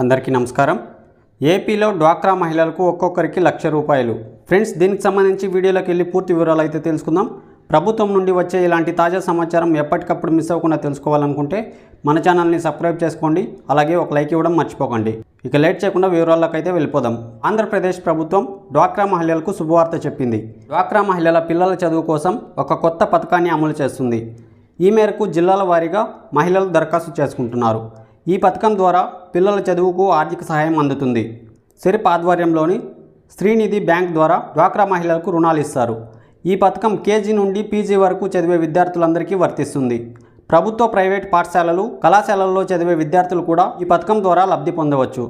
అందరికీ నమస్కారం. ఏపీలో డ్వాక్రా మహిళలకు ఒక్కొక్కరికి లక్ష రూపాయలు. ఫ్రెండ్స్ దీనికి సంబంధించి వీడియోలోకి వెళ్ళి పూర్తి వివరాలు అయితే తెలుసుకుందాం. ప్రభుత్వం నుండి వచ్చే ఇలాంటి తాజా సమాచారం ఎప్పటికప్పుడు మిస్ అవ్వకుండా తెలుసుకోవాలనుకుంటే మన ఛానల్ని సబ్స్క్రైబ్ చేసుకోండి. అలాగే ఒక లైక్ ఇవ్వడం మర్చిపోకండి. ఇక లేట్ చేయకుండా వివరాల్లోకైతే అయితే వెళ్ళిపోదాం. ఆంధ్రప్రదేశ్ ప్రభుత్వం డ్వాక్రా మహిళలకు శుభవార్త చెప్పింది. డ్వాక్రా మహిళల పిల్లల చదువు కోసం ఒక కొత్త పథకాన్ని అమలు చేస్తుంది. ఈ మేరకు జిల్లాల వారీగా మహిళలు దరఖాస్తు చేసుకుంటున్నారు. ఈ పథకం ద్వారా పిల్లల చదువుకు ఆర్థిక సహాయం అందుతుంది. సిరిప్ ఆధ్వర్యంలోని శ్రీనిధి బ్యాంక్ ద్వారా డ్వాక్రా మహిళలకు రుణాలు ఇస్తారు. ఈ పథకం కేజీ నుండి పీజీ వరకు చదివే విద్యార్థులందరికీ వర్తిస్తుంది. ప్రభుత్వ ప్రైవేట్ పాఠశాలలు కళాశాలల్లో చదివే విద్యార్థులు కూడా ఈ పథకం ద్వారా లబ్ధి పొందవచ్చు.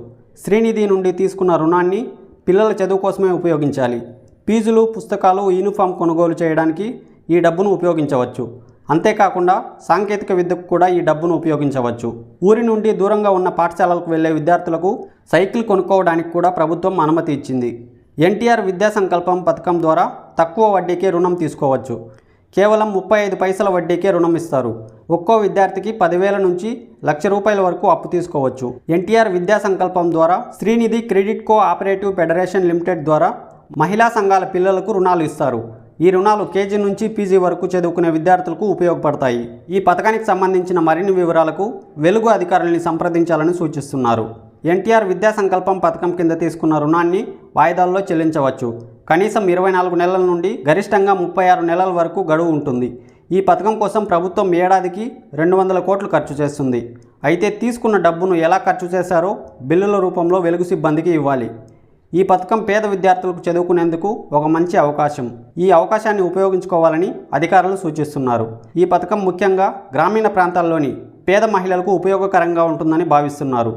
శ్రీనిధి నుండి తీసుకున్న రుణాన్ని పిల్లల చదువు కోసమే ఉపయోగించాలి. ఫీజులు పుస్తకాలు యూనిఫామ్ కొనుగోలు చేయడానికి ఈ డబ్బును ఉపయోగించవచ్చు. అంతేకాకుండా సాంకేతిక విద్యకు కూడా ఈ డబ్బును ఉపయోగించవచ్చు. ఊరి నుండి దూరంగా ఉన్న పాఠశాలలకు వెళ్ళే విద్యార్థులకు సైకిల్ కొనుక్కోవడానికి కూడా ప్రభుత్వం అనుమతి ఇచ్చింది. ఎన్టీఆర్ విద్యా సంకల్పం పథకం ద్వారా తక్కువ వడ్డీకే రుణం తీసుకోవచ్చు. కేవలం ముప్పై ఐదు పైసల వడ్డీకే రుణం ఇస్తారు. ఒక్కో విద్యార్థికి పదివేల నుంచి లక్ష రూపాయల వరకు అప్పు తీసుకోవచ్చు. ఎన్టీఆర్ విద్యా సంకల్పం ద్వారా Srinidhi credit cooperative federation limited ద్వారా మహిళా సంఘాల పిల్లలకు రుణాలు ఇస్తారు. ఈ రుణాలు కేజీ నుంచి పీజీ వరకు చదువుకునే విద్యార్థులకు ఉపయోగపడతాయి. ఈ పథకానికి సంబంధించిన మరిన్ని వివరాలకు వెలుగు అధికారుల్ని సంప్రదించాలని సూచిస్తున్నారు. ఎన్టీఆర్ విద్యా సంకల్పం పథకం కింద తీసుకున్న రుణాన్ని వాయిదాల్లో చెల్లించవచ్చు. కనీసం ఇరవై నాలుగు నెలల నుండి గరిష్టంగా ముప్పై ఆరు నెలల వరకు గడువు ఉంటుంది. ఈ పథకం కోసం ప్రభుత్వం ఏడాదికి రెండు వందల కోట్లు ఖర్చు చేస్తుంది. అయితే తీసుకున్న డబ్బును ఎలా ఖర్చు చేశారో బిల్లుల రూపంలో వెలుగు సిబ్బందికి ఇవ్వాలి. ఈ పథకం పేద విద్యార్థులకు చదువుకునేందుకు ఒక మంచి అవకాశం. ఈ అవకాశాన్ని ఉపయోగించుకోవాలని అధికారులు సూచిస్తున్నారు. ఈ పథకం ముఖ్యంగా గ్రామీణ ప్రాంతాల్లోని పేద మహిళలకు ఉపయోగకరంగా ఉంటుందని భావిస్తున్నారు.